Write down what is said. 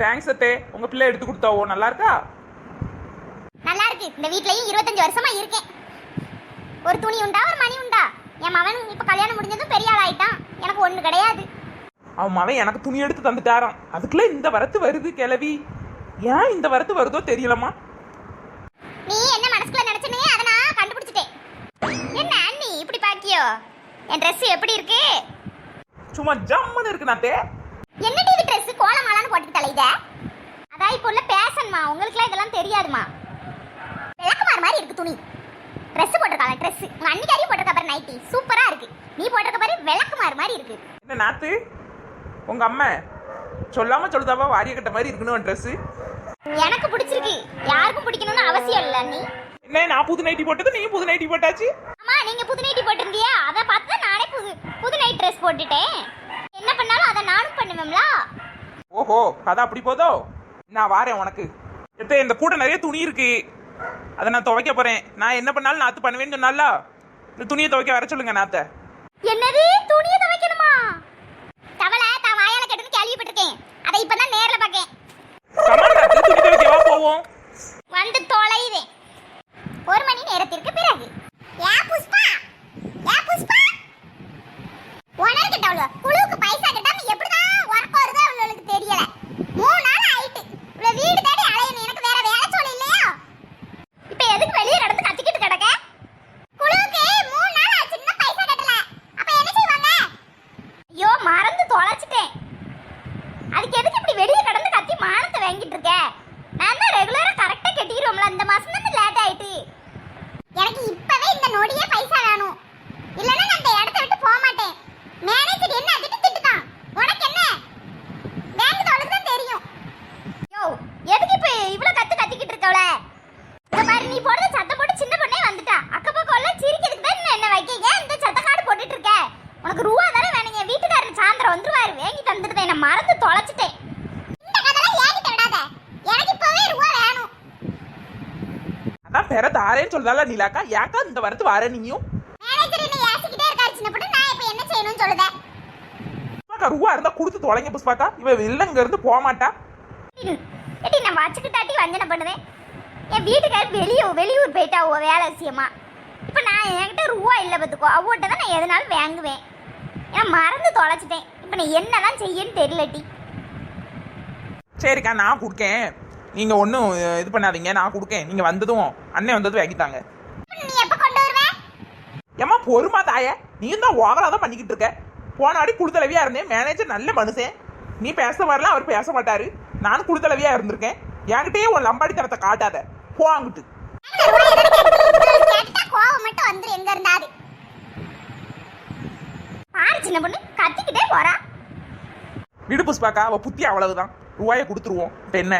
Thanks அத்தே. உங்க பிள்ளை எடுத்து கொடுத்தாவோ? நல்லா இருக்கா நல்லா இருக்கு இந்த வீட்லயும் இருபத்தஞ்சு வருஷமா இருக்கேன். ஒரு துணி உண்டா ஒரு மணி உண்டா? என் மகன் இப்ப கல்யாணம் முடிஞ்சதும் பெரிய ஆள் ஆயிட்டான் எனக்கு ஒண்ணு கிடையாது. அவன் மவன் எனக்கு துணி எடுத்து தந்துட்டாராம். அதுக்குள்ள இந்த வரத்து வருது கிளவி ஏன் இந்த வரத்து வருதோ தெரியலம்மா. நீ என்ன மனசுக்குள்ள நினைச்சனே அதை நான் கண்டுபிடிச்சிட்டேன். என்ன அண்ணி இப்படி பாக்கியோ? என் Dress எப்படி இருக்கு? சும்மா ஜம்முன்னு இருக்கு நாத்தே தெரியாதுமா. விளக்குமாறு மாதிரி இருக்கு துணி. Dress போட்டிருக்காங்க Dress. உங்க அன்னிக்காரியும் போட்டிருக்கா பாரு நைட்டி சூப்பரா இருக்கு. நீ போட்டிருக்க பாரு விளக்குமாறு மாதிரி இருக்கு. என்ன நாத்து? உங்க அம்மா சொல்லாம சொல்லுதாவா வாரிய கட்ட மாதிரி இருக்கணும் ட்ரெஸ் எனக்கு பிடிச்சிருக்கு. யாருக்கும் பிடிக்கணும்னு அவசியம் இல்ல நீ. என்ன நான் புது நைட்டி போட்டது நீ புது நைட்டி போட்டாச்சு? அம்மா நீங்க புது நைட்டி போட்டிருந்தியா? அதை பார்த்து தான் நானே புது புது நைட் ட்ரெஸ் போட்டுட்டேன். என்ன பண்ணாலும் அதை நானும் பண்ணுவேன்ல ஓஹோ கதை அப்படி போதோ? நான் வாரேன் உனக்கு. எத்த இந்த கூட நிறைய துணி இருக்கு. அதை நான் துவைக்க போறேன். நான் என்ன பண்ணாலும் நாத்து பண்ணுவேன்னு சொன்னால இந்த துணியை துவைக்க வர சொல்லுங்க நாத்த. என்னது? துணியை துவைக்கணுமா? தவளை தான் வாயால கட்டுன்னு கேள்விப்பட்டிருக்கேன். அதை இப்பதான் நேர்ல பார்க்கேன். கமல் நாத்து துணி துவைக்கவா போவோம்? வந்து தொலையுதேன் ஒரு மணி நேரத்திற்கு பிறகு. ஏ புஷ்பா? ஏ புஷ்பா? உனக்கு டவுல குழுவுக்கு பைசா கட்டாம எப்படிதான் ஒர்க் வருதோ அவங்களுக்கு தெரியல மூணு நாள் ஆயிட்டு இவ்வளவு வீடு தேடி அலையணும் எனக்கு வேற வேலை சொல்ல இல்லையா இப்ப எதுக்கு வெளியே நடந்து கத்திக்கிட்டு கிடக்க குழுவுக்கு மூணு நாள் ஆச்சு இன்னும் பைசா கட்டல அப்ப என்ன செய்வாங்க ஐயோ மறந்து தொலைச்சிட்டேன் அதுக்கு எதுக்கு இப்படி வெளியே கடந்து கத்தி மானத்தை வாங்கிட்டு இருக்க. நான் தான் ரெகுலரா கரெக்டா கட்டிடுவோம்ல இந்த மாசம் தான் லேட் ஆயிட்டு. எனக்கு இப்பவே இந்த நொடியே பைசா வேணும். இல்லனா நான் இந்த இடத்த விட்டு போக மாட்டேன். மேனேஜர் என்ன அதிட்டு திட்டுதான். உனக்கு என்ன? பேங்க் தோலுக்கு தான் தெரியும். யோ எதுக்கு இப்ப இவ்ளோ கத்து கத்திக்கிட்டு இருக்கவள? இந்த மாதிரி நீ போடுற சத்தம் போட்டு சின்ன பொண்ணே வந்துட்டா. அக்க பக்கம் எல்லாம் சிரிக்கிறதுக்கு தான் என்ன வைக்க? ஏன் இந்த சத்த காடு போட்டுட்டு இருக்க? உனக்கு ரூபா தானே வேணுங்க என் வீட்டுக்காரர் சாயந்தரம் வந்துருவாரு. வேங்கி தந்துட்டு நான் மறந்து தொலைச்சிட்டேன் இந்த கதெல்லாம் ஏகிட்ட விடாத எனக்கு இப்பவே ரூபா வேணும் அதான் பெற தாரேன்னு சொல்றதால நீலாக்கா? ஏக்கா இந்த வரத்து வார நீயும்? ரூபா இருந்தா கொடுத்து தொலைங்க புஷ்பாக்கா. இவ இல்லங்க இருந்து போக மாட்டா. நான் வச்சுக்கிட்டாட்டி வஞ்சனை பண்ணுவேன். என் வீட்டுக்காரர் வெளியே வெளியூர் போயிட்டா அவ வேலை விஷயமா. இப்போ நான் என்கிட்ட ரூபா இல்லை பார்த்துக்கோ அவட்ட தான் நான் எதனாலும் வாங்குவேன். ஏன்னா மறந்து தொலைச்சிட்டேன். இப்போ நான் என்னதான் செய்யன்னு தெரியலட்டி சரிக்கா நான் கொடுக்கேன். நீங்க ஒன்றும் இது பண்ணாதீங்க. நான் கொடுக்கேன். நீங்க வந்ததும் அண்ணன் வந்ததும் வாங்கித்தாங்க. ஏமா பொறுமா தாய. நீ தான் ஓவரா தான் பண்ணிக்கிட்டு இருக்க. போன வாடி இருந்தேன். மேனேஜர் நல்ல மனுஷன். நீ பேச வரலாம் அவர் பேச மாட்டாரு. நான் குழுத்தளவியா இருந்திருக்கேன். என்கிட்டயே உன் லம்பாடித்தனத்தை காட்டாத. போ அங்கிட்டு. விடு புஷ்பாக்கா அவ புத்தி அவ்வளவுதான். ரூபாயை கொடுத்துருவோம். இப்ப என்ன?